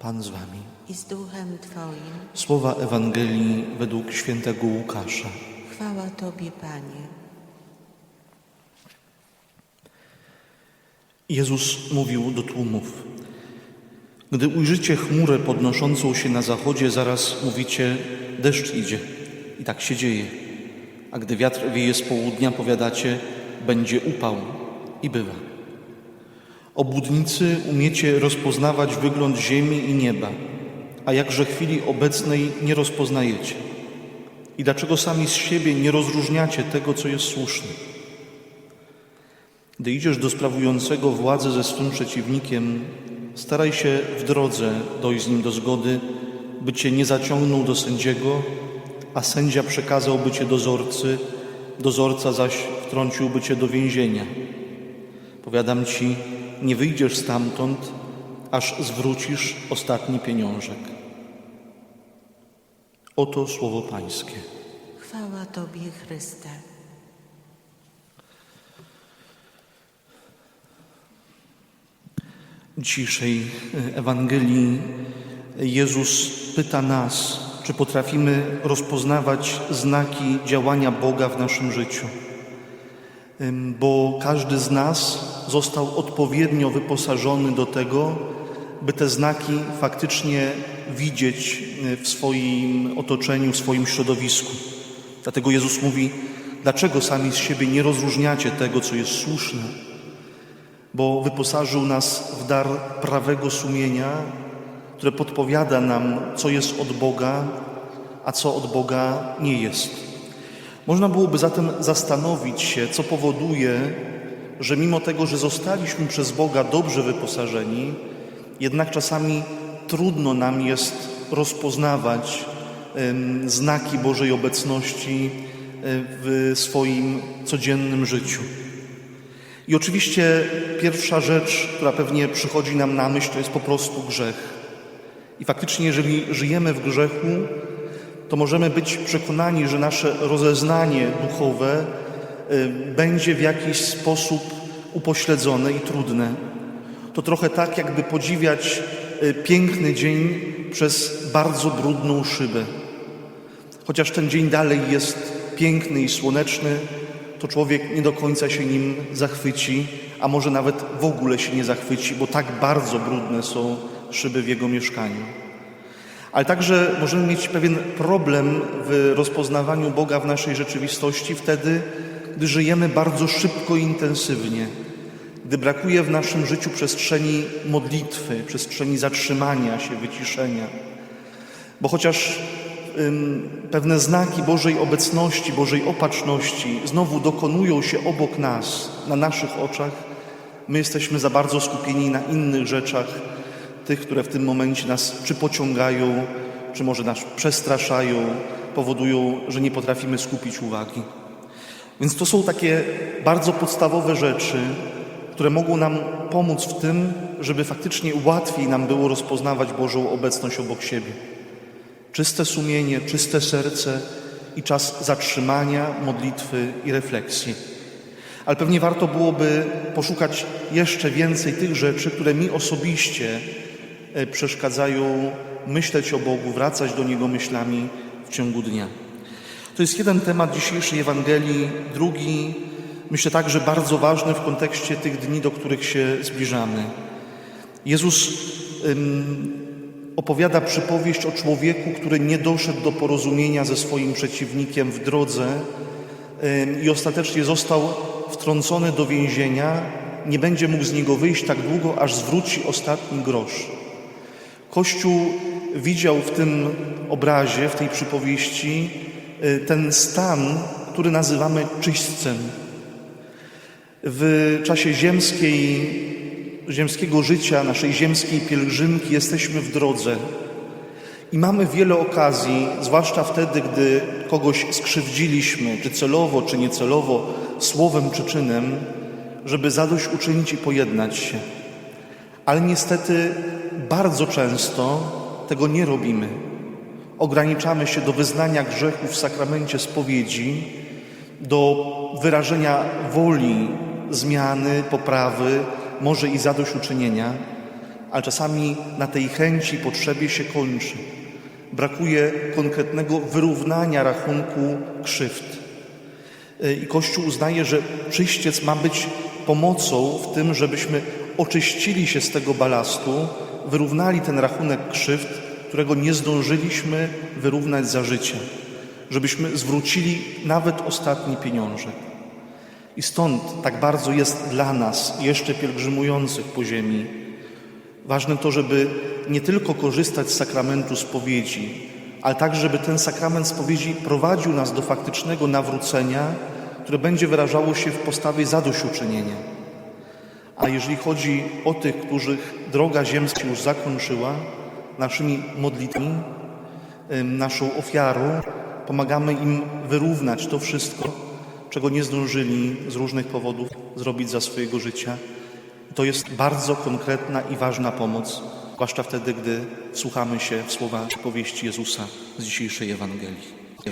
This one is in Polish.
Pan z wami. i z duchem Twoim. Słowa Ewangelii według świętego Łukasza. Chwała Tobie, Panie. Jezus mówił do tłumów. Gdy ujrzycie chmurę podnoszącą się na zachodzie, zaraz mówicie, deszcz idzie. I tak się dzieje. A gdy wiatr wieje z południa, powiadacie, będzie upał. I bywa. Obłudnicy umiecie rozpoznawać wygląd ziemi i nieba, a jakże chwili obecnej nie rozpoznajecie. I dlaczego sami z siebie nie rozróżniacie tego, co jest słuszne? Gdy idziesz do sprawującego władzę ze swym przeciwnikiem, staraj się w drodze dojść z nim do zgody, by cię nie zaciągnął do sędziego, a sędzia przekazałby cię dozorcy, dozorca zaś wtrąciłby cię do więzienia. Powiadam ci, nie wyjdziesz stamtąd, aż zwrócisz ostatni pieniążek. Oto słowo Pańskie. Chwała Tobie, Chryste. dzisiejszej Ewangelii Jezus pyta nas, czy potrafimy rozpoznawać znaki działania Boga w naszym życiu. Bo każdy z nas został odpowiednio wyposażony do tego, by te znaki faktycznie widzieć e, w swoim otoczeniu, w swoim środowisku. Dlatego Jezus mówi, dlaczego sami z siebie nie rozróżniacie tego, co jest słuszne, bo wyposażył nas w dar prawego sumienia, które podpowiada nam, co jest od Boga, a co od Boga nie jest. Można byłoby zatem zastanowić się, co powoduje, że mimo tego, że zostaliśmy przez Boga dobrze wyposażeni, jednak czasami trudno nam jest rozpoznawać znaki Bożej obecności w swoim codziennym życiu. I oczywiście pierwsza rzecz, która pewnie przychodzi nam na myśl, to jest po prostu grzech. I faktycznie, jeżeli żyjemy w grzechu, to możemy być przekonani, że nasze rozeznanie duchowe będzie w jakiś sposób upośledzone i trudne. To trochę tak, jakby podziwiać y, piękny dzień przez bardzo brudną szybę. Chociaż ten dzień dalej jest piękny i słoneczny, to człowiek nie do końca się nim zachwyci, a może nawet w ogóle się nie zachwyci, bo tak bardzo brudne są szyby w jego mieszkaniu. Ale także możemy mieć pewien problem w rozpoznawaniu Boga w naszej rzeczywistości wtedy, gdy żyjemy bardzo szybko i intensywnie, gdy brakuje w naszym życiu przestrzeni modlitwy, przestrzeni zatrzymania się, wyciszenia. Bo chociaż ym, pewne znaki Bożej obecności, Bożej opatrzności znowu dokonują się obok nas, na naszych oczach, my jesteśmy za bardzo skupieni na innych rzeczach, tych, które w tym momencie nas czy pociągają, czy może nas przestraszają, powodują, że nie potrafimy skupić uwagi. Więc to są takie bardzo podstawowe rzeczy, które mogą nam pomóc w tym, żeby faktycznie łatwiej nam było rozpoznawać Bożą obecność obok siebie. Czyste sumienie, czyste serce i czas zatrzymania, modlitwy i refleksji. Ale pewnie warto byłoby poszukać jeszcze więcej tych rzeczy, które mi osobiście e, przeszkadzają myśleć o Bogu, wracać do Niego myślami w ciągu dnia. To jest jeden temat dzisiejszej Ewangelii. Drugi, myślę także bardzo ważny w kontekście tych dni, do których się zbliżamy. Jezus ym, opowiada przypowieść o człowieku, który nie doszedł do porozumienia ze swoim przeciwnikiem w drodze ym, i ostatecznie został wtrącony do więzienia. Nie będzie mógł z niego wyjść tak długo, aż zwróci ostatni grosz. Kościół widział w tym obrazie, w tej przypowieści ten stan, który nazywamy czyśćcem. W czasie ziemskiej, ziemskiego życia, naszej ziemskiej pielgrzymki jesteśmy w drodze i mamy wiele okazji, zwłaszcza wtedy, gdy kogoś skrzywdziliśmy, czy celowo, czy niecelowo, słowem czy czynem, żeby zadośćuczynić i pojednać się. Ale niestety bardzo często tego nie robimy. Ograniczamy się do wyznania grzechu w sakramencie spowiedzi, do wyrażenia woli zmiany, poprawy, może i zadośćuczynienia, ale czasami na tej chęci, potrzebie się kończy. Brakuje konkretnego wyrównania rachunku krzywd. Y, I Kościół uznaje, że czyściec ma być pomocą w tym, żebyśmy oczyścili się z tego balastu, wyrównali ten rachunek krzywd, którego nie zdążyliśmy wyrównać za życia, żebyśmy zwrócili nawet ostatni pieniążek. I stąd tak bardzo jest dla nas, jeszcze pielgrzymujących po ziemi, ważne to, żeby nie tylko korzystać z sakramentu spowiedzi, ale także, żeby ten sakrament spowiedzi prowadził nas do faktycznego nawrócenia, które będzie wyrażało się w postawie zadośćuczynienia. A jeżeli chodzi o tych, których droga ziemska już zakończyła, naszymi modlitwami, naszą ofiarą, pomagamy im wyrównać to wszystko, czego nie zdążyli z różnych powodów zrobić za swojego życia. To jest bardzo konkretna i ważna pomoc, zwłaszcza wtedy, gdy słuchamy się w słowa powieści Jezusa z dzisiejszej Ewangelii.